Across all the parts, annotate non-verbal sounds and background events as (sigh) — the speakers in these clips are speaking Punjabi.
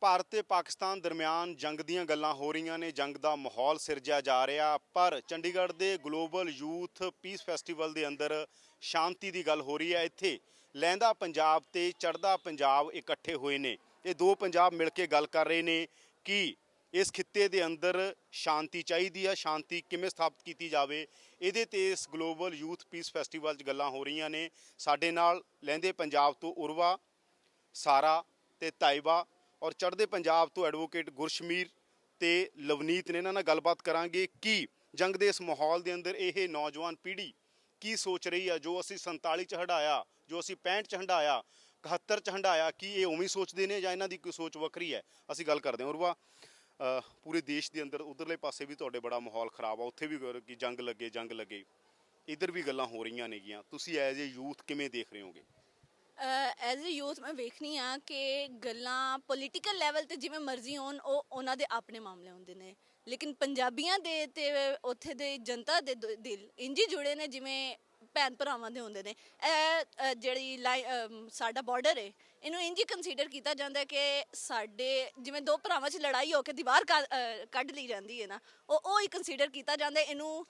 ਭਾਰਤ ਤੇ ਪਾਕਿਸਤਾਨ ਦਰਮਿਆਨ ਜੰਗ ਦੀਆਂ ਗੱਲਾਂ ਹੋ ਰਹੀਆਂ ਨੇ। ਜੰਗ ਦਾ ਮਾਹੌਲ ਸਿਰਜਿਆ ਜਾ ਰਿਹਾ, ਪਰ ਚੰਡੀਗੜ੍ਹ ਦੇ ਗਲੋਬਲ ਯੂਥ ਪੀਸ ਫੈਸਟੀਵਲ ਦੇ ਅੰਦਰ ਸ਼ਾਂਤੀ ਦੀ ਗੱਲ ਹੋ ਰਹੀ ਹੈ। ਇੱਥੇ ਲਹਿੰਦਾ ਪੰਜਾਬ ਤੇ ਚੜ੍ਹਦਾ ਪੰਜਾਬ ਇਕੱਠੇ ਹੋਏ ਨੇ। ਇਹ ਦੋ ਪੰਜਾਬ ਮਿਲ ਕੇ ਗੱਲ ਕਰ ਰਹੇ ਨੇ ਕਿ ਇਸ ਖਿੱਤੇ ਦੇ ਅੰਦਰ ਸ਼ਾਂਤੀ ਚਾਹੀਦੀ ਆ, ਸ਼ਾਂਤੀ ਕਿਵੇਂ ਸਥਾਪਿਤ ਕੀਤੀ ਜਾਵੇ। ਇਹਦੇ ਤੇ ਇਸ ਗਲੋਬਲ ਯੂਥ ਪੀਸ ਫੈਸਟੀਵਲ 'ਚ ਗੱਲਾਂ ਹੋ ਰਹੀਆਂ ਨੇ। ਸਾਡੇ ਨਾਲ ਲਹਿੰਦੇ ਪੰਜਾਬ ਤੋਂ ਉਰਵਾ, ਸਾਰਾ ਤੇ ਤਾਇਬਾ ਔਰ ਚੜ੍ਹਦੇ ਪੰਜਾਬ ਤੋਂ ਐਡਵੋਕੇਟ ਗੁਰਸ਼ਮੀਰ ਤੇ ਲਵਨੀਤ ਨੇ ਇਹਨਾਂ ਨਾਲ ਗੱਲਬਾਤ ਕਰਾਂਗੇ ਕਿ ਜੰਗ ਦੇ ਇਸ ਮਾਹੌਲ ਦੇ ਅੰਦਰ ਇਹ ਨੌਜਵਾਨ ਪੀੜ੍ਹੀ ਕੀ ਸੋਚ ਰਹੀ ਆ, ਜੋ ਅਸੀਂ 47 ਚ ਹੰਡਾਇਆ ਜੋ ਅਸੀਂ 65 ਚ ਹੰਡਾਇਆ 71 ਚ ਹੰਡਾਇਆ ਕੀ ਇਹ ਉਵੇਂ ਸੋਚਦੇ ਨੇ ਜਾਂ ਇਹਨਾਂ ਦੀ ਕੋਈ ਸੋਚ ਵੱਖਰੀ ਹੈ? ਅਸੀਂ ਗੱਲ ਕਰਦੇ ਹਾਂ। ਉਰਵਾ ਪੂਰੇ ਦੇਸ਼ ਦੇ ਅੰਦਰ ਉਧਰਲੇ ਪਾਸੇ ਵੀ ਤੁਹਾਡੇ ਬੜਾ ਮਾਹੌਲ ਖਰਾਬ ਆ, ਉੱਥੇ ਵੀ ਕਿ ਜੰਗ ਲੱਗੇ ਜੰਗ ਲੱਗੇ। ਇਧਰ ਵੀ ਗੱਲਾਂ ਹੋ ਰਹੀਆਂ ਨੇਗੀਆਂ। ਤੁਸੀਂ ਐਜ਼ ਏ ਯੂਥ ਕਿਵੇਂ ਦੇਖ ਰਹੇ ਹੋਗੇ? ਐਜ਼ ਅ ਯੂਥ ਮੈਂ ਵੇਖਣੀ ਆ ਕਿ ਗੱਲਾਂ ਪੋਲੀਟੀਕਲ ਲੈਵਲ ਤੇ ਜਿਵੇਂ ਮਰਜ਼ੀ ਹੋਣ ਉਹ ਉਹਨਾਂ ਦੇ ਆਪਣੇ ਮਾਮਲੇ ਹੁੰਦੇ ਨੇ। ਲੇਕਿਨ ਪੰਜਾਬੀਆਂ ਦੇ ਤੇ ਉੱਥੇ ਦੇ ਜਨਤਾ ਦੇ ਦ- ਦਿਲ ਇੰਜੀ ਜੁੜੇ ਨੇ ਜਿਵੇਂ ਭੈਣ ਭਰਾਵਾਂ ਦੇ ਹੁੰਦੇ ਨੇ। ਇਹ ਅ, ਜਿਹੜੀ ਲਾਈ- ਅਮ, ਸਾਡਾ ਬਾਰਡਰ ਹੈ ਇਹਨੂੰ ਇੰਜੀ ਕੰਸੀਡਰ ਕੀਤਾ ਜਾਂਦਾ ਹੈ ਕਿ ਸਾਡੇ ਜਿਵੇਂ ਦੋ ਭਰਾਵਾਂ 'ਚ ਲੜਾਈ ਹੋ ਕੇ ਦੀਵਾਰ ਕੱਢ- ਲਈ ਜਾਂਦੀ ਹੈ ਨਾ ਉਹ ਉਹ ਹੀ ਕੰਸੀਡਰ ਕੀਤਾ ਜਾਂਦਾ ਹੈ ਇਹਨੂੰ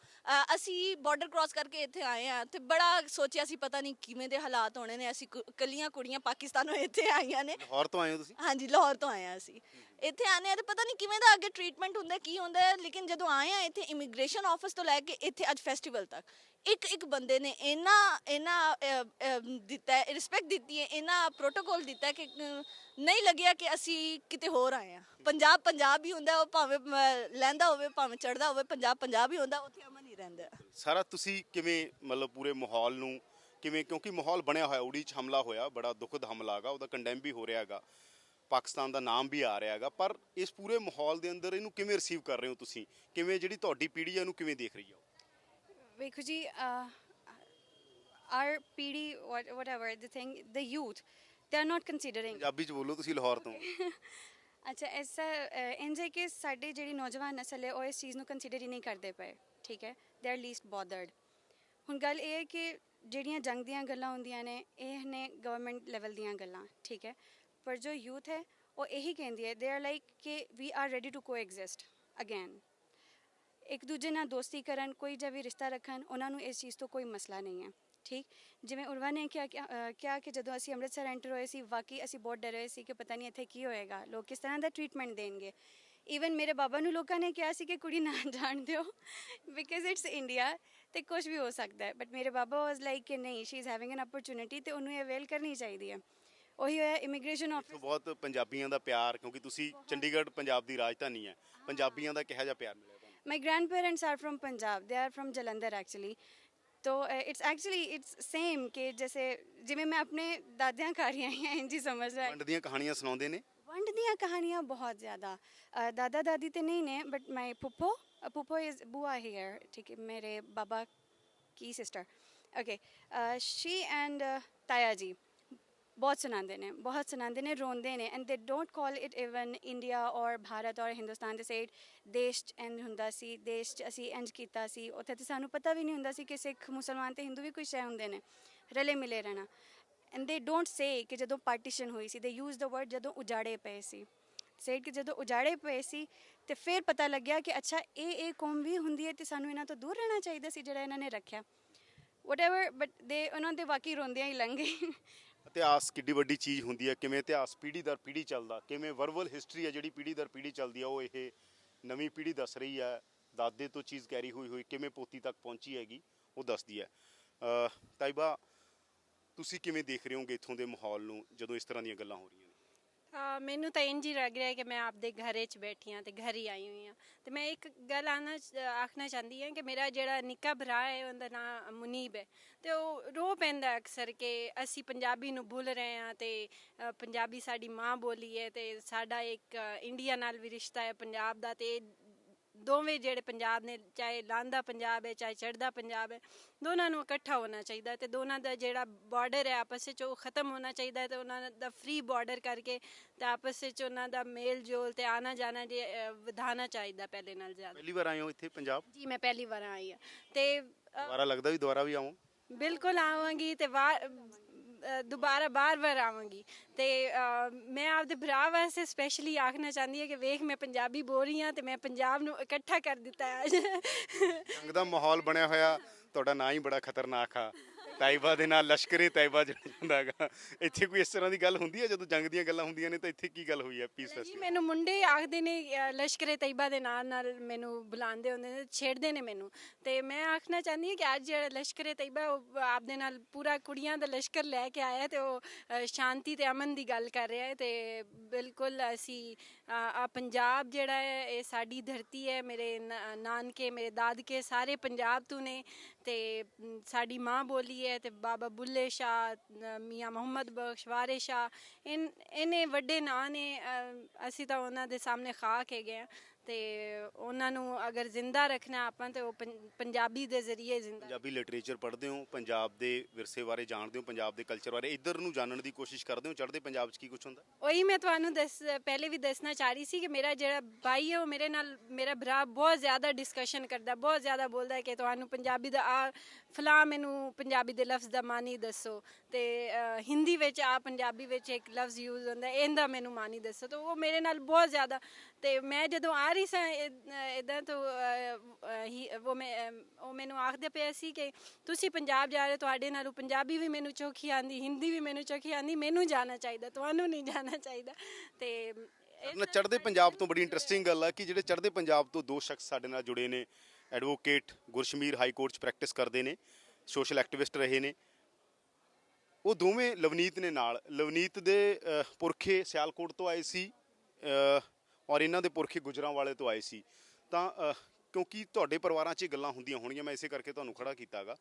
ਅਸੀਂ ਬਾਰਡਰ ਕ੍ਰਾਸ ਕਰਕੇ ਇੱਥੇ ਆਏ ਆ ਤੇ ਬੜਾ ਸੋਚਿਆ ਸੀ ਪਤਾ ਨਹੀਂ ਕਿਵੇਂ ਦੇ ਹਾਲਾਤ ਹੋਣੇ ਨੇ ਅਸੀਂ ਕੱਲੀਆਂ ਕੁੜੀਆਂ ਪਾਕਿਸਤਾਨੋਂ ਇੱਥੇ ਆਈਆਂ ਨੇ। ਲਾਹੌਰ ਤੋਂ ਆਏ ਹੋ ਤੁਸੀਂ? ਹਾਂਜੀ ਲਾਹੌਰ ਤੋਂ ਆਏ ਆ ਅਸੀਂ। ਇੱਥੇ ਆਨੇ ਆ ਤੇ ਪਤਾ ਨਹੀਂ ਕਿਵੇਂ ਦਾ ਅੱਗੇ ਟ੍ਰੀਟਮੈਂਟ ਹੁੰਦਾ ਕੀ ਹੁੰਦਾ ਹੈ, ਲੇਕਿਨ ਜਦੋਂ ਆਏ ਆ ਇੱਥੇ ਇਮੀਗ੍ਰੇਸ਼ਨ ਆਫਿਸ ਤੋਂ ਲੈ ਕੇ ਇੱਥੇ ਅੱਜ ਫੈਸਟੀਵਲ ਤੱਕ ਇੱਕ ਇੱਕ ਬੰਦੇ ਨੇ ਇੰਨਾ ਇੰਨਾ ਅਹ, ਅਹ, ਦਿੱਤਾ ਰਿਸਪੈਕਟ ਦਿੱਤੀ ਹੈ ਇੰਨਾ ਪ੍ਰੋਟੋਕਾਲ ਦਿੱਤਾ ਹੈ ਕਿ ਅਹ, ਨਹੀਂ ਲੱਗਿਆ ਕਿ ਅਸੀਂ ਕਿਤੇ ਹੋਰ ਆਏ ਆ ਪੰਜਾਬ ਪੰਜਾਬ ਹੀ ਹੁੰਦਾ ਉਹ ਭਾਵੇਂ ਅਹ, ਲਹਿੰਦਾ ਹੋਵੇ ਭਾਵੇਂ ਚੜਦਾ ਹੋਵੇ ਪੰਜਾਬ ਪੰਜਾਬ ਹੀ ਹੁੰਦਾ ਉੱਥੇ ਅਮਨ ਹੀ ਰਹਿੰਦਾ ਹੈ। ਸਾਰਾ ਤੁਸੀਂ ਕਿਵੇਂ ਮਤਲਬ ਪੂਰੇ ਮਾਹੌਲ ਨੂੰ ਕਿਵੇਂ ਕਿਉਂਕਿ ਮਾਹੌਲ ਬਣਿਆ ਹੋਇਆ ਉੜੀ ਚ ਹਮਲਾ ਹੋਇਆ ਬੜਾ ਦੁਖਦ ਹਮਲਾ ਹੈਗਾ ਉਹਦਾ ਕੰਡੈਮ ਵੀ ਹੋ ਰਿਹਾ ਹੈਗਾ ਪਾਕਿਸਤਾਨ ਦਾ ਨਾਮ ਵੀ ਆ ਰਿਹਾ ਹੈਗਾ ਪਰ ਇਸ ਪੂਰੇ ਮਾਹੌਲ ਦੇ ਅੰਦਰ ਇਹਨੂੰ ਕਿਵੇਂ ਰਿਸੀਵ ਕਰ ਰਹੇ ਹੋ ਤੁਸੀਂ? ਕਿਵੇਂ ਜਿਹੜੀ ਤੁਹਾਡੀ ਪੀੜ੍ਹੀ ਹੈ ਇਹਨੂੰ ਕਿਵੇਂ ਦੇਖ ਰਹੀ ਹੈ ਵੇਖੋ ਜੀ our ਪੀੜੀ what whatever the thing the youth they are not considering. Punjabi ਚ ਬੋਲੋ ਤੁਸੀਂ ਲਾਹੌਰ ਤੋਂ। (laughs) ਅੱਛਾ ਐਸਾ ਇੰਜ ਕਿ ਸਾਡੇ ਜਿਹੜੀ ਨੌਜਵਾਨ ਨਸਲ ਹੈ ਉਹ ਇਸ ਚੀਜ਼ ਨੂੰ ਕੰਸੀਡਰ ਹੀ ਨਹੀਂ ਕਰਦੇ ਪਏ ਠੀਕ ਹੈ? ਦੇ ਆਰ ਲੀਸਟ ਬੋਦਰਡ ਹੁਣ ਗੱਲ ਇਹ ਹੈ ਕਿ ਜਿਹੜੀਆਂ ਜੰਗ ਦੀਆਂ ਗੱਲਾਂ ਹੁੰਦੀਆਂ ਨੇ ਇਹ ਨੇ ਗਵਰਨਮੈਂਟ ਲੈਵਲ ਦੀਆਂ ਗੱਲਾਂ ਠੀਕ ਹੈ? ਪਰ ਜੋ ਯੂਥ ਹੈ ਉਹ ਇਹੀ ਕਹਿੰਦੀ ਹੈ ਦੇ ਆਰ ਲਾਈਕ ਕਿ we are ready to coexist again ਇੱਕ ਦੂਜੇ ਨਾਲ ਦੋਸਤੀ ਕਰਨ ਕੋਈ ਜਿਹਾ ਵੀ ਰਿਸ਼ਤਾ ਰੱਖਣ ਉਹਨਾਂ ਨੂੰ ਇਸ ਚੀਜ਼ ਤੋਂ ਕੋਈ ਮਸਲਾ ਨਹੀਂ ਹੈ ਠੀਕ ਜਿਵੇਂ ਉਰਵਾ ਨੇ ਕਿਹਾ ਕਿ- ਕਿਹਾ ਕਿ ਜਦੋਂ ਅਸੀਂ ਅੰਮ੍ਰਿਤਸਰ ਐਂਟਰ ਹੋਏ ਸੀ ਵਾਕਈ ਅਸੀਂ ਬਹੁਤ ਡਰੇ ਹੋਏ ਸੀ ਕਿ ਪਤਾ ਨਹੀਂ ਇੱਥੇ ਕੀ ਹੋਏਗਾ ਲੋਕ ਕਿਸ ਤਰ੍ਹਾਂ ਦਾ ਟ੍ਰੀਟਮੈਂਟ ਦੇਣਗੇ ਈਵਨ ਮੇਰੇ ਬਾਬਾ ਨੂੰ ਲੋਕਾਂ ਨੇ ਕਿਹਾ ਸੀ ਕਿ ਕੁੜੀ ਨਾ ਜਾਣ ਦਿਓ ਬਿਕਾਜ਼ ਇਟਸ ਇੰਡੀਆ ਤੇ ਕੁਝ ਵੀ ਹੋ ਸਕਦਾ ਹੈ ਬਟ ਮੇਰੇ ਬਾਬਾ ਵਾਸ ਲਾਈਕ ਕਿ ਨਹੀਂ she is having an opportunity ਤੇ ਉਹਨੂੰ ਇਹ ਅਵੇਲ ਕਰਨੀ ਚਾਹੀਦੀ ਹੈ ਉਹੀ ਹੋਇਆ ਇਮੀਗ੍ਰੇਸ਼ਨ ਇੱਥੋਂ ਆਫਿਸ ਬਹੁਤ ਪੰਜਾਬੀਆਂ ਦਾ ਪਿਆਰ ਕਿਉਂਕਿ ਤੁਸੀਂ ਚੰਡੀਗੜ੍ਹ ਪੰਜਾਬ ਦੀ ਰਾਜਧਾਨੀ ਹੈ ਪੰਜਾਬੀਆਂ ਦਾ ਕਿਹੋ ਜਿਹਾ ਪਿਆਰ ਮਿਲਿਆ ਤੁਹਾਨੂੰ My grandparents are from Punjab. They are from Jalandhar actually. तो इट्स एक्चुअली इट्स सेम कि जैसे ਜਿਵੇਂ ਮੈਂ ਆਪਣੇ ਦਾਦਿਆਂ ਘਰ ਹੀ ਆਈ ਹਾਂ ਇੰਜੀ ਸਮਝ ਲੈ ਵੰਡ ਦੀਆਂ ਕਹਾਣੀਆਂ ਸੁਣਾਉਂਦੇ ਨੇ ਵੰਡ ਦੀਆਂ ਕਹਾਣੀਆਂ ਬਹੁਤ ਜ਼ਿਆਦਾ ਅ, ਦਾਦਾ ਦਾਦੀ ਤੇ ਨਹੀਂ ਨੇ ਬਟ ਮਾਈ ਪੁੱਪੋ ਪੁੱਪੋ ਇਜ਼ ਬੂਆ ਹੀਅਰ ਠੀਕ ਹੈ ਮੇਰੇ ਬਾਬਾ ਕੀ ਸਿਸਟਰ ਓਕੇ ਸ਼ੀ ਐਂਡ ਤਾਇਆ ਜੀ ਬਹੁਤ ਸੁਣਾਉਂਦੇ ਨੇ ਬਹੁਤ ਸੁਣਾਉਂਦੇ ਨੇ ਰੋਂਦੇ ਨੇ and they don't call it even India ਔਰ ਭਾਰਤ ਔਰ ਹਿੰਦੁਸਤਾਨ ਦੇ ਸੇਡ ਦੇਸ਼ 'ਚ ਇੰਝ ਹੁੰਦਾ ਸੀ ਦੇਸ਼ 'ਚ ਅਸੀਂ ਇੰਝ ਕੀਤਾ ਸੀ ਉੱਥੇ ਤੇ ਸਾਨੂੰ ਪਤਾ ਵੀ ਨਹੀਂ ਹੁੰਦਾ ਸੀ ਕਿ ਸਿੱਖ ਮੁਸਲਮਾਨ ਤੇ ਹਿੰਦੂ ਵੀ ਕੋਈ ਸ਼ੈ ਹੁੰਦੇ ਨੇ ਰਲੇ ਮਿਲੇ ਰਹਿਣਾ ਐਂਡ ਦੇ ਡੋਂਟ ਸੇ ਕਿ ਜਦੋਂ ਪਾਰਟੀਸ਼ਨ ਹੋਈ ਸੀ ਦੇ ਯੂਜ਼ ਦਾ ਵਰਡ ਜਦੋਂ ਉਜਾੜੇ ਪਏ ਸੀ ਸੇਡ ਕਿ ਜਦੋਂ ਉਜਾੜੇ ਪਏ ਸੀ ਤੇ ਫਿਰ ਪਤਾ ਲੱਗਿਆ ਕਿ ਅੱਛਾ ਇਹ ਇਹ ਕੌਮ ਵੀ ਹੁੰਦੀ ਹੈ ਤੇ ਸਾਨੂੰ ਇਹਨਾਂ ਤੋਂ ਦੂਰ ਰਹਿਣਾ ਚਾਹੀਦਾ ਸੀ ਜਿਹੜਾ ਇਹਨਾਂ ਨੇ ਰੱਖਿਆ ਵਟਐਵਰ ਬਟ ਦੇ ਉਹਨਾਂ ਦੇ ਵਾਕਈ ਰੋਂਦਿਆਂ ਹੀ ਲੰਘ ਗਏ ਇਤਿਹਾਸ ਕਿੱਡੀ ਵੱਡੀ ਚੀਜ਼ ਹੁੰਦੀ ਹੈ, ਕਿਵੇਂ ਇਤਿਹਾਸ ਪੀੜ੍ਹੀ ਦਰ ਪੀੜ੍ਹੀ ਚੱਲਦਾ, ਕਿਵੇਂ ਵਰਬਲ ਹਿਸਟਰੀ ਹੈ ਜਿਹੜੀ ਪੀੜ੍ਹੀ ਦਰ ਪੀੜ੍ਹੀ ਚੱਲਦੀ ਆ ਉਹ ਇਹ ਨਵੀਂ ਪੀੜ੍ਹੀ ਦੱਸ ਰਹੀ ਹੈ, ਦਾਦੇ ਤੋਂ ਚੀਜ਼ ਕੈਰੀ ਹੋਈ ਹੋਈ, ਕਿਵੇਂ ਪੋਤੀ ਤੱਕ ਪਹੁੰਚੀ ਹੈਗੀ, ਉਹ ਦੱਸਦੀ ਹੈ। ਤਾਈਬਾ, ਤੁਸੀਂ ਕਿਵੇਂ ਦੇਖ ਰਹੇ ਹੋਗੇ ਇੱਥੋਂ ਦੇ ਮਾਹੌਲ ਨੂੰ ਜਦੋਂ ਇਸ ਤਰ੍ਹਾਂ ਦੀਆਂ ਗੱਲਾਂ ਹੋ ਰਹੀਆਂ? ਮੈਨੂੰ ਤਾਂ ਇੰਜ ਹੀ ਲੱਗ ਰਿਹਾ ਹੈ ਕਿ ਮੈਂ ਆਪਦੇ ਘਰੇ 'ਚ ਬੈਠੀ ਹਾਂ ਤੇ ਘਰ ਹੀ ਆਈ ਹੋਈ ਹਾਂ। ਤੇ ਮੈਂ ਇੱਕ ਗੱਲ ਆਣਾ ਆਖਣਾ ਚਾਹੁੰਦੀ ਹਾਂ ਕਿ ਮੇਰਾ ਜਿਹੜਾ ਨਿੱਕਾ ਭਰਾ ਹੈ, ਉਹਦਾ ਨਾਮ ਮੁਨੀਬ ਹੈ। ਤੇ ਉਹ ਰੋ ਪੈਂਦਾ ਅਕਸਰ ਕਿ ਅਸੀਂ ਪੰਜਾਬੀ ਨੂੰ ਭੁੱਲ ਰਹੇ ਹਾਂ ਤੇ ਪੰਜਾਬੀ ਸਾਡੀ ਮਾਂ ਬੋਲੀ ਹੈ ਤੇ ਸਾਡਾ ਇੱਕ ਇੰਡੀਆ ਨਾਲ ਵੀ ਰਿਸ਼ਤਾ ਹੈ, ਪੰਜਾਬ ਦਾ ਤੇ ਦੋਵੇਂ ਜਿਹੜੇ ਪੰਜਾਬ ਨੇ ਚਾਹੇ ਲਾਂਦਾ ਪੰਜਾਬ ਹੈ ਚਾਹੇ ਚੜਦਾ ਪੰਜਾਬ ਹੈ ਦੋਨਾਂ ਨੂੰ ਇਕੱਠਾ ਹੋਣਾ ਚਾਹੀਦਾ ਤੇ ਦੋਨਾਂ ਦਾ ਜਿਹੜਾ ਬਾਰਡਰ ਹੈ ਆਪਸ ਵਿੱਚ ਉਹ ਖਤਮ ਹੋਣਾ ਚਾਹੀਦਾ ਹੈ ਤੇ ਉਹਨਾਂ ਦਾ ਫ੍ਰੀ ਬਾਰਡਰ ਕਰਕੇ ਤੇ ਆਪਸ ਵਿੱਚ ਉਹਨਾਂ ਦਾ ਮੇਲ ਜੋਲ ਤੇ ਆਣਾ ਜਾਣਾ ਜੇ ਅ, ਵਧਾਉਣਾ ਚਾਹੀਦਾ ਪਹਿਲੇ ਨਾਲ ਜ਼ਿਆਦਾ। ਪਹਿਲੀ ਵਾਰ ਆਏ ਹੋ ਇੱਥੇ ਪੰਜਾਬ? ਜੀ ਮੈਂ ਪਹਿਲੀ ਵਾਰ ਆਈ ਹਾਂ ਤੇ ਦੁਬਾਰਾ ਲੱਗਦਾ ਵੀ ਦੁਬਾਰਾ ਵੀ ਆਵਾਂ? ਬਿਲਕੁਲ ਆਵਾਂਗੀ ਤੇ ਦੁਬਾਰਾ ਬਾਰ-ਬਾਰ ਆਵਾਂਗੀ। ਤੇ ਮੈਂ ਆਪਦੇ ਭਰਾ ਵਾਸਤੇ ਸਪੈਸ਼ਲੀ ਆਖਣਾ ਚਾਹੁੰਦੀ ਹਾਂ ਕਿ ਵੇਖ ਮੈਂ ਪੰਜਾਬੀ ਬੋਲ ਰਹੀ ਹਾਂ ਤੇ ਮੈਂ ਪੰਜਾਬ ਨੂੰ ਇਕੱਠਾ ਕਰ ਦਿੱਤਾ ਹੈ। ਅੱਜ ਜੰਗ ਦਾ ਮਾਹੌਲ ਬਣਿਆ ਹੋਇਆ, ਤੁਹਾਡਾ ਨਾਂ ਹੀ ਬੜਾ ਖਤਰਨਾਕ ਆ। ਤਾਇਬਾ ਦੇ ਨਾਲ ਲਸ਼ਕਰੇ ਤਾਇਬਾ ਜਿਹੜਾ ਜਾਂਦਾ ਹੈਗਾ। ਇੱਥੇ ਕੋਈ ਇਸ ਤਰ੍ਹਾਂ ਦੀ ਗੱਲ ਹੁੰਦੀ ਹੈ? ਜਦੋਂ ਜੰਗ ਦੀਆਂ ਗੱਲਾਂ ਹੁੰਦੀਆਂ ਨੇ ਤਾਂ ਇੱਥੇ ਕੀ ਗੱਲ ਹੋਈ ਹੈ ਪੀਸ ਜੀ ਫੈਸਟੀਵਲ ਮੈਨੂੰ ਮੁੰਡੇ ਆਖਦੇ ਨੇ ਅ, ਲਸ਼ਕਰੇ ਤੈਯਬਾ ਦੇ ਨਾਲ ਨਾਲ ਮੈਨੂੰ ਬੁਲਾਉਂਦੇ ਹੁੰਦੇ ਨੇ ਛੇੜਦੇ ਨੇ ਮੈਨੂੰ। ਤੇ ਮੈਂ ਆਖਣਾ ਚਾਹੁੰਦੀ ਹਾਂ ਕਿ ਅੱਜ ਜਿਹੜਾ ਲਸ਼ਕਰੇ ਤੈਯਬਾ ਉਹ ਆਪਦੇ ਨਾਲ ਪੂਰਾ ਕੁੜੀਆਂ ਦਾ ਲਸ਼ਕਰ ਲੈ ਕੇ ਆਇਆ ਤੇ ਉਹ ਅ, ਸ਼ਾਂਤੀ ਤੇ ਅਮਨ ਦੀ ਗੱਲ ਕਰ ਰਿਹਾ ਹੈ ਤੇ ਬਿਲਕੁਲ ਅਸੀਂ ਆ ਪੰਜਾਬ ਜਿਹੜਾ ਹੈ ਇਹ ਸਾਡੀ ਧਰਤੀ ਹੈ ਮੇਰੇ ਨ- ਨਾਨਕੇ ਮੇਰੇ ਦਾਦਕੇ ਸਾਰੇ ਪੰਜਾਬ ਤੋਂ ਨੇ ਤੇ ਮ, ਸਾਡੀ ਮਾਂ ਬੋਲੀ ਹੈ ਤੇ ਬਾਬਾ ਬੁੱਲੇ ਸ਼ਾਹ ਮੀਆਂ ਮੁਹੰਮਦ ਬਖਸ਼ ਵਾਰਿਸ ਸ਼ਾਹ ਇਨ ਇਹਨੇ ਵੱਡੇ ਨਾਂ ਨੇ ਅਸੀਂ ਤਾਂ ਉਹਨਾਂ ਦੇ ਸਾਹਮਣੇ ਖਾਕ ਹੈਗੇ ਆ ਤੇ ਉਹਨਾਂ ਨੂੰ ਅਗਰ ਜ਼ਿੰਦਾ ਰੱਖਣਾ ਆਪਾਂ ਤੇ ਉਹ ਪੰਜਾਬੀ ਦੇ ਜ਼ਰੀਏ ਜ਼ਿੰਦਾ ਪੰਜਾਬੀ ਲਿਟਰੇਚਰ ਪੜ੍ਹਦੇ ਹੋ ਪੰਜਾਬ ਦੇ ਵਿਰਸੇ ਬਾਰੇ ਜਾਣਦੇ ਹੋ ਪੰਜਾਬ ਦੇ ਕਲਚਰ ਬਾਰੇ ਇੱਧਰ ਨੂੰ ਜਾਣਨ ਦੀ ਕੋਸ਼ਿਸ਼ ਕਰਦੇ ਹੋ ਚੜ੍ਹਦੇ ਪੰਜਾਬ 'ਚ ਕੀ ਕੁਝ ਹੁੰਦਾ? ਉਹੀ ਮੈਂ ਤੁਹਾਨੂੰ ਦੱਸ ਪਹਿਲੇ ਵੀ ਦੱਸਣਾ ਚਾਹ ਰਹੀ ਸੀ ਕਿ ਮੇਰਾ ਜਿਹੜਾ ਭਾਈ ਹੈ ਉਹ ਮੇਰੇ ਨਾਲ ਮੇਰਾ ਭਰਾ ਬਹੁਤ ਜ਼ਿਆਦਾ ਡਿਸਕਸ਼ਨ ਕਰਦਾ ਬਹੁਤ ਜ਼ਿਆਦਾ ਬੋਲਦਾ ਹੈ ਕਿ ਤੁਹਾਨੂੰ ਪੰਜਾਬੀ ਦਾ ਆ ਫਲਾ ਮੈਨੂੰ ਪੰਜਾਬੀ ਦੇ ਲਫ਼ਜ਼ ਦਾ ਮਾਨੀ ਦੱਸੋ ਤੇ ਹਿੰਦੀ ਵਿੱਚ ਆ ਪੰਜਾਬੀ ਵਿੱਚ ਇੱਕ ਲਫ਼ਜ਼ ਯੂਜ਼ ਹੁੰਦਾ ਇਹਦਾ ਮੈਨੂੰ ਮਾਨੀ ਦੱਸੋ। ਤਾਂ ਉਹ ਮੇਰੇ ਨਾਲ ਬਹੁਤ ਜ਼ਿਆਦਾ ਤੇ ਮੈਂ ਜਦੋਂ ਆ ਰਹੀ ਸਾਂ ਇਦਾਂ ਤੋਂ ਉਹ ਮੈਂ ਉਹ ਮੈਨੂੰ ਆਖਦੇ ਪਏ ਸੀ ਕਿ ਤੁਸੀਂ ਪੰਜਾਬ ਜਾ ਰਹੇ ਤੁਹਾਡੇ ਨਾਲੋਂ ਪੰਜਾਬੀ ਵੀ ਮੈਨੂੰ ਚੋਖੀ ਆਂਦੀ ਹਿੰਦੀ ਵੀ ਮੈਨੂੰ ਚੋਖੀ ਆਂਦੀ ਮੈਨੂੰ ਜਾਣਾ ਚਾਹੀਦਾ ਤੁਹਾਨੂੰ ਨਹੀਂ ਜਾਣਾ ਚਾਹੀਦਾ। ਤੇ ਨਾ ਚੜ੍ਹਦੇ ਪੰਜਾਬ ਤੋਂ ਬੜੀ ਇੰਟਰਸਟਿੰਗ ਗੱਲ ਆ ਕਿ ਜਿਹੜੇ ਚੜ੍ਹਦੇ ਪੰਜਾਬ ਤੋਂ ਦੋ ਸ਼ਖਸ ਸਾਡੇ ਨਾਲ ਜੁੜੇ ਨੇ ਐਡਵੋਕੇਟ ਗੁਰਸ਼ਮੀਰ ਹਾਈ ਕੋਰਟ 'ਚ ਪ੍ਰੈਕਟਿਸ ਕਰਦੇ ਨੇ ਸੋਸ਼ਲ ਐਕਟਿਵਿਸਟ ਰਹੇ ਨੇ। ਉਹ ਦੋਵੇਂ ਲਵਨੀਤ ਨੇ ਨਾਲ। ਲਵਨੀਤ ਦੇ ਪੁਰਖੇ ਸਿਆਲਕੋਟ ਤੋਂ ਆਏ ਸੀ ਔਰ ਇਹਨਾਂ ਦੇ ਪੁਰਖੇ ਗੁਜਰਾਂਵਾਲੇ ਤੋਂ ਆਏ ਸੀ। ਤਾਂ ਕਿਉਂਕਿ ਤੁਹਾਡੇ ਪਰਿਵਾਰਾਂ 'ਚ ਇਹ ਗੱਲਾਂ ਹੁੰਦੀਆਂ ਹੋਣਗੀਆਂ ਮੈਂ ਇਸੇ ਕਰਕੇ ਤੁਹਾਨੂੰ ਖੜਾ ਕੀਤਾਗਾ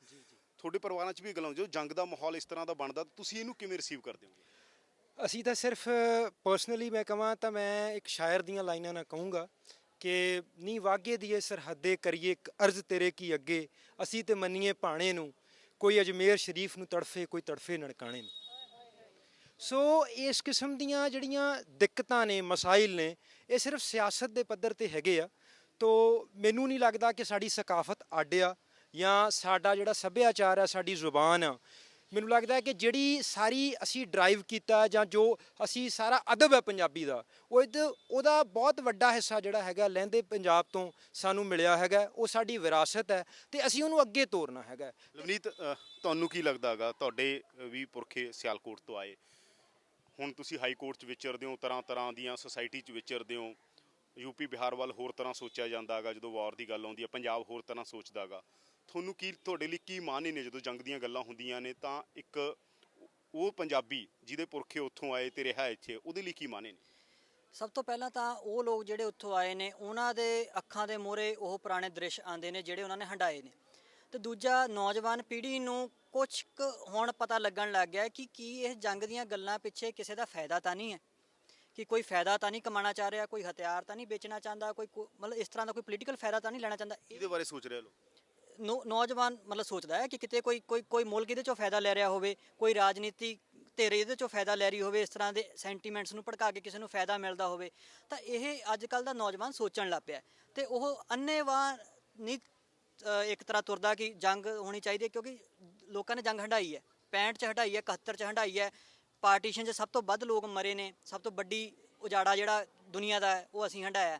ਤੁਹਾਡੇ ਪਰਿਵਾਰਾਂ 'ਚ ਵੀ ਗੱਲਾਂ ਜੋ ਜੰਗ ਦਾ ਮਾਹੌਲ ਇਸ ਤਰ੍ਹਾਂ ਦਾ ਬਣਦਾ ਤੁਸੀਂ ਇਹਨੂੰ ਕਿਵੇਂ ਰਿਸੀਵ ਕਰਦੇ ਹੋ ਅਸੀਂ ਤਾਂ ਸਿਰਫ ਪਰਸਨਲੀ ਮੈਂ ਕਹਾਂ ਤਾਂ ਮੈਂ ਇੱਕ ਸ਼ਾਇਰ ਦੀਆਂ ਲਾਈਨਾਂ ਨਾਲ ਕਹੂੰਗਾ ਕਿ ਨੀ ਵਾਗੇ ਦੀਏ ਸਰਹੱਦੇ ਕਰੀਏ ਇੱਕ ਅਰਜ਼ ਤੇਰੇ ਕੀ ਅੱਗੇ, ਅਸੀਂ ਤੇ ਮੰਨੀਏ ਭਾਣੇ ਨੂੰ, ਕੋਈ ਅਜਮੇਰ ਸ਼ਰੀਫ ਨੂੰ ਤੜਫੇ, ਕੋਈ ਤੜਫੇ ਨਨਕਾਣੇ ਨੂੰ। ਸੋ ਇਸ ਕਿਸਮ ਦੀਆਂ ਜਿਹੜੀਆਂ ਦਿੱਕਤਾਂ ਨੇ, ਮਸਾਇਲ ਨੇ, ਇਹ ਸਿਰਫ ਸਿਆਸਤ ਦੇ ਪੱਧਰ ਤੇ ਹੈਗੇ ਆ। ਤੋ ਮੈਨੂੰ ਨਹੀਂ ਲੱਗਦਾ ਕਿ ਸਾਡੀ ਸਕਾਫਤ ਅੱਡ ਆ ਜਾਂ ਸਾਡਾ ਜਿਹੜਾ ਸੱਭਿਆਚਾਰ ਆ, ਸਾਡੀ ਜ਼ੁਬਾਨ ਆ ਮੈਨੂੰ ਲੱਗਦਾ ਹੈ ਕਿ ਜਿਹੜੀ ਸਾਰੀ ਅਸੀਂ ਡਰਾਈਵ ਕੀਤਾ ਜਾਂ ਜੋ ਅਸੀਂ ਸਾਰਾ ਅਦਬ ਹੈ ਪੰਜਾਬੀ ਦਾ, ਉਹ ਉਹਦਾ ਬਹੁਤ ਵੱਡਾ ਹਿੱਸਾ ਜਿਹੜਾ ਹੈਗਾ ਲਹਿੰਦੇ ਪੰਜਾਬ ਤੋਂ ਸਾਨੂੰ ਮਿਲਿਆ ਹੈਗਾ, ਉਹ ਸਾਡੀ ਵਿਰਾਸਤ ਹੈ ਤੇ ਅਸੀਂ ਉਹਨੂੰ ਅੱਗੇ ਤੋਰਨਾ ਹੈਗਾ। ਲਵਨੀਤ ਤੁਹਾਨੂੰ ਕੀ ਲੱਗਦਾਗਾ ਤੁਹਾਡੇ ਵੀ ਪੁਰਖੇ ਸਿਆਲਕੋਟ ਤੋਂ ਆਏ। ਹੁਣ ਤੁਸੀਂ ਹਾਈ ਕੋਰਟ 'ਚ ਵਿਚਰਦੇ ਹੋ ਤਰ੍ਹਾਂ ਤਰ੍ਹਾਂ ਦੀਆਂ ਸੁਸਾਇਟੀ 'ਚ ਵਿਚਰਦੇ ਹੋ। ਯੂਪੀ ਬਿਹਾਰ ਵੱਲ ਹੋਰ ਤਰ੍ਹਾਂ ਸੋਚਿਆ ਜਾਂਦਾਗਾ ਜਦੋਂ ਵਾਰ ਦੀ ਗੱਲ ਆਉਂਦੀ ਹੈ, ਪੰਜਾਬ ਹੋਰ ਤਰ੍ਹਾਂ ਸੋਚਦਾ ਸੋਚਦਾਗਾ ਤੁਹਾਨੂੰ ਕੀ ਤੁਹਾਡੇ ਲਈ ਕੀ ਮਾਨੇ ਨੇ ਜਦੋਂ ਜੰਗ ਦੀਆਂ ਗੱਲਾਂ ਹੁੰਦੀਆਂ ਨੇ? ਤਾਂ ਇੱਕ ਉਹ ਪੰਜਾਬੀ ਜਿਹਦੇ ਪੁਰਖੇ ਉੱਥੋਂ ਆਏ ਤੇ ਰਿਹਾ ਇੱਥੇ ਉਹਦੇ ਲਈ ਕੀ ਮਾਨੇ ਨੇ? ਸਭ ਤੋਂ ਪਹਿਲਾਂ ਤਾਂ ਉਹ ਲੋਕ ਜਿਹੜੇ ਉੱਥੋਂ ਆਏ ਨੇ ਉਹਨਾਂ ਦੇ ਅੱਖਾਂ ਦੇ ਮੂਹਰੇ ਉਹ ਪੁਰਾਣੇ ਦ੍ਰਿਸ਼ ਆਉਂਦੇ ਨੇ ਜਿਹੜੇ ਉਹਨਾਂ ਨੇ ਹੰਡਾਏ ਨੇ। ਤੇ ਦੂਜਾ ਨੌਜਵਾਨ ਪੀੜ੍ਹੀ ਨੂੰ ਕੁਝ ਹੁਣ ਪਤਾ ਲੱਗਣ ਲੱਗ ਗਿਆ ਕਿ ਕੀ ਇਹ ਜੰਗ ਦੀਆਂ ਗੱਲਾਂ ਪਿੱਛੇ ਕਿਸੇ ਦਾ ਫਾਇਦਾ ਤਾਂ ਨਹੀਂ ਹੈ। ਕਿ ਕੋਈ ਫਾਇਦਾ ਤਾਂ ਨਹੀਂ ਕਮਾਉਣਾ ਚਾਹ ਰਿਹਾ ਕੋਈ ਹਥਿਆਰ ਤਾਂ ਨਹੀਂ ਵੇਚਣਾ ਚਾਹੁੰਦਾ ਕੋਈ ਮਤਲਬ ਇਸ ਤਰ੍ਹਾਂ ਦਾ ਕੋਈ ਪੋਲੀਟੀਕਲ ਫਾਇਦਾ ਤਾਂ ਨਹੀਂ ਲੈਣਾ ਚਾਹੁੰਦਾ। ਇਹ ਇਹਦੇ ਬਾਰੇ ਸੋਚ ਰਹੇ ਲੋਕ? ਨੌਜਵਾਨ ਮਤਲਬ ਸੋਚਦਾ ਹੈ ਕਿ ਕਿਤੇ ਕੋਈ ਕੋਈ ਕੋਈ ਮੁਲਕ ਇਹਦੇ ਚੋਂ ਫਾਇਦਾ ਲੈ ਰਿਹਾ ਹੋਵੇ, ਕੋਈ ਰਾਜਨੀਤੀ ਧਿਰ ਇਹਦੇ ਚੋਂ ਫਾਇਦਾ ਲੈ ਰਹੀ ਹੋਵੇ, ਇਸ ਤਰ੍ਹਾਂ ਦੇ ਸੈਂਟੀਮੈਂਟਸ ਨੂੰ ਭੜਕਾ ਕੇ ਕਿਸੇ ਨੂੰ ਫਾਇਦਾ ਮਿਲਦਾ ਹੋਵੇ, ਤਾਂ ਇਹ ਅੱਜ ਕੱਲ ਦਾ ਨੌਜਵਾਨ ਸੋਚਣ ਲੱਗ ਪਿਆ ਹੈ। ਤੇ ਉਹ ਅੰਨੇਵਾਹ ਨਹੀਂ ਇੱਕ ਤਰ੍ਹਾਂ ਤੁਰਦਾ ਕਿ ਜੰਗ ਹੋਣੀ ਚਾਹੀਦੀ ਹੈ, ਕਿਉਂਕਿ ਲੋਕਾਂ ਨੇ ਜੰਗ ਹੰਡਾਈ ਹੈ 65 ਚ ਹੰਡਾਈ ਹੈ 71 ਚ ਹੰਡਾਈ ਹੈ, ਪਾਰਟੀਸ਼ਨ 'ਚ ਸਭ ਤੋਂ ਵੱਧ ਲੋਕ ਮਰੇ ਨੇ, ਸਭ ਤੋਂ ਵੱਡੀ ਉਜਾੜਾ ਜਿਹੜਾ ਦੁਨੀਆ ਦਾ ਉਹ ਅਸੀਂ ਹੰਡਾਇਆ ਹੈ।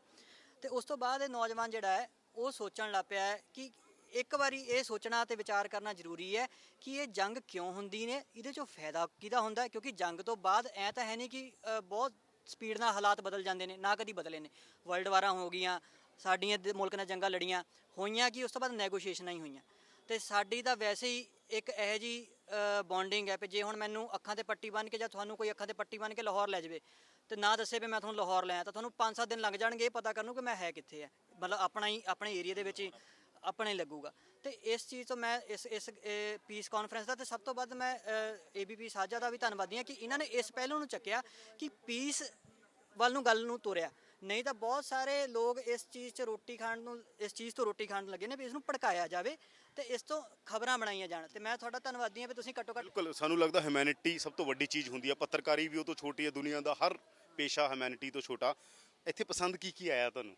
ਤੇ ਉਸ ਤੋਂ ਬਾਅਦ ਇਹ ਨੌਜਵਾਨ ਜਿਹੜਾ ਹੈ, ਉਹ ਸੋਚਣ ਲੱਗ ਪਿਆ ਕਿ ਇੱਕ ਵਾਰੀ ਇਹ ਸੋਚਣਾ ਤੇ ਵਿਚਾਰ ਕਰਨਾ ਜ਼ਰੂਰੀ ਹੈ ਕਿ ਇਹ ਜੰਗ ਕਿਉਂ ਹੁੰਦੀ ਨੇ? ਇਹਦੇ ਚੋਂ ਫਾਇਦਾ ਕਿਹਦਾ ਹੁੰਦਾ ਕਿਉਂਕਿ ਜੰਗ ਤੋਂ ਬਾਅਦ ਐ ਤਾਂ ਹੈ ਨਹੀਂ ਕਿ ਬਹੁਤ ਸਪੀਡ ਨਾਲ ਹਾਲਾਤ ਬਦਲ ਜਾਂਦੇ ਨੇ, ਨਾ ਕਦੀ ਬਦਲੇ ਨੇ। ਵਰਲਡ ਵਾਰਾਂ ਹੋ ਗਈਆਂ, ਸਾਡੀਆਂ ਦੇ, ਮੁਲਕ ਨਾਲ ਜੰਗਾਂ ਲੜੀਆਂ, ਹੋਈਆਂ ਕਿ, ਉਸ ਤੋਂ ਬਾਅਦ ਨੈਗੋਸ਼ੀਏਸ਼ਨਾਂ ਹੀ ਹੋਈਆਂ। ਤੇ ਸਾਡੀ ਤਾਂ ਵੈਸੇ ਹੀ ਇੱਕ ਇਹੋ ਜੀ ਬੌਂਡਿੰਗ ਹੈ ਕਿ ਜੇ ਹੁਣ ਮੈਨੂੰ ਅੱਖਾਂ ਤੇ ਪੱਟੀ ਬੰਨ੍ਹ ਕੇ ਜਾਂ ਤੁਹਾਨੂੰ ਕੋਈ ਅੱਖਾਂ ਤੇ ਪੱਟੀ ਬੰਨ੍ਹ ਕੇ ਲਾਹੌਰ ਲੈ ਜਾਵੇ, ਤੇ ਨਾ ਦੱਸੇ ਵੀ ਮੈਂ ਤੁਹਾਨੂੰ ਲਾਹੌਰ ਲੈ ਆਇਆ, ਤਾਂ ਤੁਹਾਨੂੰ 5-7 ਦਿਨ ਲੱਗ ਜਾਣਗੇ ਇਹ ਪਤਾ ਕਰਨ ਨੂੰ ਕਿ ਮੈਂ ਹੈ ਕਿੱਥੇ ਹੈ ਮਤਲਬ ਆਪਣਾ ਹੀ, ਆਪਣੇ ਏਰੀਆ ਦੇ ਵਿੱਚ ਹੀ ਆਪਣੇ ਹੀ ਲੱਗੂਗਾ। ਤੇ ਇਸ ਚੀਜ਼ ਤੋਂ ਮੈਂ ਇਸ ਇਸ ਪੀਸ ਕਾਨਫਰੰਸ ਦਾ ਤੇ ਸਭ ਤੋਂ ਵੱਧ ਮੈਂ ਏਬੀਪੀ ਸਾਜਾ ਦਾ ਵੀ ਧੰਨਵਾਦੀ ਹਾਂ ਕਿ ਇਹਨਾਂ ਨੇ ਇਸ ਪਹਿਲੂ ਨੂੰ ਚੱਕਿਆ ਕਿ ਪੀਸ ਵੱਲ ਨੂੰ ਗੱਲ ਨੂੰ ਤੋਰਿਆ। ਨਹੀਂ ਤਾਂ ਬਹੁਤ ਸਾਰੇ ਲੋਕ ਇਸ ਚੀਜ਼ 'ਚ ਰੋਟੀ ਖਾਣ ਨੂੰ, ਇਸ ਚੀਜ਼ ਤੋਂ ਰੋਟੀ ਖਾਣ ਲੱਗੇ ਨੇ ਵੀ ਇਸ ਨੂੰ ਭੜਕਾਇਆ ਜਾਵੇ ਤੇ ਇਸ ਤੋਂ ਖਬਰਾਂ ਬਣਾਈਆਂ ਜਾਣ। ਤੇ ਮੈਂ ਤੁਹਾਡਾ ਧੰਨਵਾਦੀ ਹਾਂ ਵੀ ਤੁਸੀਂ ਘੱਟੋ ਘੱਟ ਬਿਲਕੁਲ, ਸਾਨੂੰ ਲੱਗਦਾ ਹਿਊਮੈਨਿਟੀ ਸਭ ਤੋਂ ਵੱਡੀ ਚੀਜ਼ ਹੁੰਦੀ ਹੈ ਪੱਤਰਕਾਰੀ ਵੀ ਉਹ ਤੋਂ ਛੋਟੀ ਹੈ ਦੁਨੀਆ ਦਾ ਹਰ ਪੇਸ਼ਾ ਹਿਊਮੈਨਿਟੀ ਤੋਂ ਛੋਟਾ। ਇੱਥੇ ਪਸੰਦ ਕੀ ਕੀ ਆਇਆ ਤੁਹਾਨੂੰ?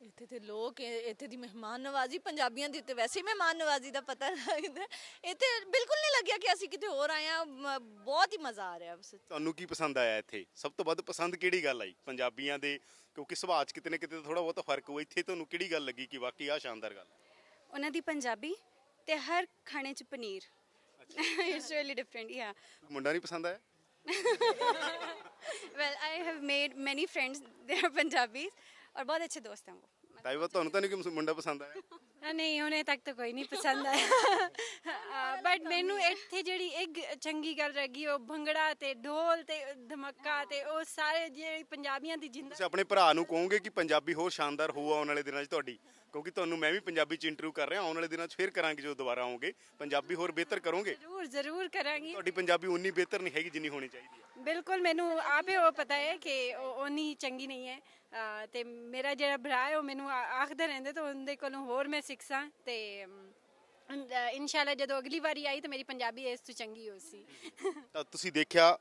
ਇੱਥੇ ਤੇ ਲੋਕ ਇੱਥੇ ਦੀ ਮਹਿਮਾਨ ਨਵਾਜ਼ੀ ਪੰਜਾਬੀਆਂ ਦੀ ਤੇ ਵੈਸੇ ਮਹਿਮਾਨ ਨਵਾਜ਼ੀ ਦਾ ਪਤਾ ਲੱਗਦਾ। ਇੱਥੇ ਬਿਲਕੁਲ ਨਹੀਂ ਲੱਗਿਆ ਕਿ ਅਸੀਂ ਕਿਤੇ ਹੋਰ ਆਏ ਆ ਬਹੁਤ ਹੀ ਮਜ਼ਾ ਆ ਰਿਹਾ ਤੁਹਾਨੂੰ ਕੀ ਪਸੰਦ ਆਇਆ ਇੱਥੇ? ਸਭ ਤੋਂ ਵੱਧ ਪਸੰਦ ਕਿਹੜੀ ਗੱਲ ਆਈ ਪੰਜਾਬੀਆਂ ਦੇ? ਕਿਉਂਕਿ ਸੁਭਾਅ 'ਚ ਕਿਤੇ ਨਾ ਕਿਤੇ ਥੋੜਾ ਬਹੁਤ ਫ਼ਰਕ ਹੋਇਆ। ਇੱਥੇ ਤੁਹਾਨੂੰ ਕਿਹੜੀ ਗੱਲ ਲੱਗੀ ਕਿ ਵਾਕਈ ਆ ਸ਼ਾਨਦਾਰ ਗੱਲ? ਉਹਨਾਂ ਦੀ ਪੰਜਾਬੀ ਤੇ ਹਰ ਖਾਣੇ 'ਚ ਪਨੀਰ। ਇਟਸ ਰੀਲੀ ਡਿਫਰੈਂਟ ਯਾ ਮੁੰਡਾ ਨਹੀਂ ਪਸੰਦ ਆਇਆ? (laughs) Well i have made many friends they are punjabis और बहुत अच्छे दोस्त हैं वो ਤਾਈਵਾ ਤੁਹਾਨੂੰ ਤਾਂ ਨਹੀਂ ਕਿ ਮੁੰਡਾ ਪਸੰਦ ਆਇਆ ਆ, ਨਹੀਂ ਹੁਣੇ ਤੱਕ ਤਾਂ ਕੋਈ ਨਹੀਂ ਪਸੰਦ ਆਇਆ ਬਟ ਮੈਨੂੰ ਇੱਥੇ ਜਿਹੜੀ ਇੱਕ ਚੰਗੀ ਗੱਲ ਲੱਗੀ ਉਹ ਭੰਗੜਾ ਤੇ ਢੋਲ ਤੇ ਧਮੱਕਾ ਤੇ ਉਹ ਸਾਰੇ ਜਿਹੜੇ ਪੰਜਾਬੀਆਂ ਦੀ ਜਿੰਦਾ ਤੁਸੀਂ ਆਪਣੇ ਭਰਾ ਨੂੰ ਕਹੋਗੇ ਕਿ ਪੰਜਾਬੀ ਹੋਰ ਸ਼ਾਨਦਾਰ ਹੋਊ ਆਉਣ ਵਾਲੇ ਦਿਨਾਂ 'ਚ ਤੁਹਾਡੀ ਕਿਉਂਕਿ ਤੁਹਾਨੂੰ ਮੈਂ ਵੀ ਪੰਜਾਬੀ 'ਚ ਇੰਟਰਵਿਊ ਕਰ ਰਿਹਾ ਆਉਣ ਵਾਲੇ ਦਿਨਾਂ 'ਚ ਫੇਰ ਕਰਾਂਗੇ ਜਦੋਂ ਦੁਬਾਰਾ ਆਓਗੇ ਪੰਜਾਬੀ ਹੋਰ ਬਿਹਤਰ ਕਰੋਗੇ? ਜ਼ਰੂਰ ਜ਼ਰੂਰ ਕਰਾਂਗੀ। ਤੁਹਾਡੀ ਪੰਜਾਬੀ ਉਨੀ ਬਿਹਤਰ ਨਹੀਂ ਹੈਗੀ ਜਿੰਨੀ ਹੋਣੀ ਚਾਹੀਦੀ ਹੈ। ਬਿਲਕੁਲ ਮੈਨੂੰ ਆਪੇ ਉਹ ਪਤਾ ਹੈ ਕਿ ਉਨੀ ਚੰਗੀ ਨਹੀਂ ਹੈ। ਤੇ ਮੇਰਾ ਜਿਹੜਾ ਭਰਾ ਹੈ ਉਹ ਮੈਨੂੰ ਆਖਦਾ ਰਹਿੰਦਾ ਤਾਂ ਉਹਦੇ ਕੋਲੋਂ ਹੋਰ ਮੈਂ ਸਿੱਖਾਂ ਤੇ ਇਨਸ਼ਾਅੱਲਾ ਜਦੋਂ ਅਗਲੀ ਵਾਰੀ ਆਈ ਤਾਂ ਮੇਰੀ ਪੰਜਾਬੀ ਇਸ ਤੋਂ ਚੰਗੀ ਹੋ ਸੀ। ਤਾਂ ਤੁਸੀਂ ਦੇਖਿਆ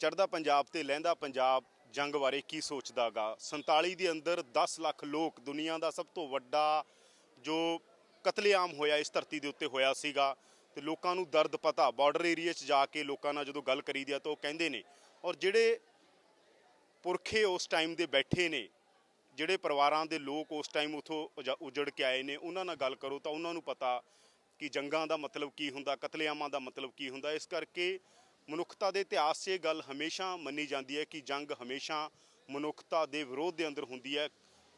ਚੜ੍ਹਦਾ ਪੰਜਾਬ ਤੇ ਲਹਿੰਦਾ ਪੰਜਾਬ ਜੰਗ ਬਾਰੇ ਕੀ ਸੋਚਦਾਗਾ? 47 ਦੇ ਅੰਦਰ 10 ਲੱਖ ਲੋਕ ਦੁਨੀਆ ਦਾ ਸਭ ਤੋਂ ਵੱਡਾ ਜੋ ਕਤਲੇਆਮ ਹੋਇਆ, ਇਸ ਧਰਤੀ ਦੇ ਉੱਤੇ ਹੋਇਆ ਸੀਗਾ, ਤੇ ਲੋਕਾਂ ਨੂੰ ਦਰਦ ਪਤਾ ਬਾਰਡਰ ਏਰੀਆ 'ਚ ਜਾ ਕੇ ਲੋਕਾਂ ਨਾਲ ਜਦੋਂ ਗੱਲ ਕਰੀਦੀ ਆ ਤਾਂ ਉਹ ਕਹਿੰਦੇ ਨੇ, ਔਰ ਜਿਹੜੇ ਪੁਰਖੇ ਉਸ ਟਾਈਮ ਦੇ ਬੈਠੇ ਨੇ, ਜਿਹੜੇ ਪਰਿਵਾਰਾਂ ਦੇ ਲੋਕ ਉਸ ਟਾਈਮ ਉਥੋਂ ਉਜੜ ਕੇ ਆਏ ਨੇ, ਉਹਨਾਂ ਨਾਲ ਗੱਲ ਕਰੋ ਤਾਂ ਉਹਨਾਂ ਨੂੰ ਪਤਾ ਕਿ ਜੰਗਾਂ ਦਾ ਮਤਲਬ ਕੀ ਹੁੰਦਾ, ਕਤਲੇਆਮਾਂ ਦਾ ਮਤਲਬ ਕੀ ਹੁੰਦਾ। ਇਸ ਕਰਕੇ ਮਨੁੱਖਤਾ ਦੇ ਇਤਿਹਾਸ 'ਚ ਇਹ ਗੱਲ ਹਮੇਸ਼ਾ ਮੰਨੀ ਜਾਂਦੀ ਹੈ ਕਿ ਜੰਗ ਹਮੇਸ਼ਾ ਮਨੁੱਖਤਾ ਦੇ ਵਿਰੋਧ ਦੇ ਅੰਦਰ ਹੁੰਦੀ ਹੈ।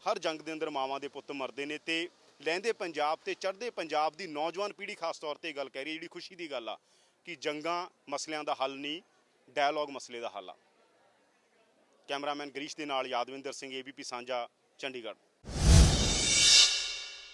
ਹਰ ਜੰਗ ਦੇ ਅੰਦਰ ਮਾਵਾਂ ਦੇ ਪੁੱਤ ਮਰਦੇ ਨੇ ਤੇ ਲਹਿੰਦੇ ਪੰਜਾਬ ਤੇ ਚੜ੍ਹਦੇ ਪੰਜਾਬ ਦੀ ਨੌਜਵਾਨ ਪੀੜ੍ਹੀ ਖਾਸ ਤੌਰ ਤੇ ਇਹ ਗੱਲ ਕਹਿ ਰਹੀ ਹੈ, ਜਿਹੜੀ ਖੁਸ਼ੀ ਦੀ ਗੱਲ ਆ ਕਿ ਜੰਗਾਂ ਮਸਲਿਆਂ ਦਾ ਹੱਲ ਨਹੀਂ ਡਾਇਲੌਗ ਮਸਲੇ ਦਾ ਹੱਲ ਆ। ਕੈਮਰਾਮੈਨ ਗਰੀਸ਼ ਦੇ ਨਾਲ ਯਾਦਵਿੰਦਰ ਸਿੰਘ ਏਬੀਪੀ ਸਾਂਝਾ, ਚੰਡੀਗੜ੍ਹ।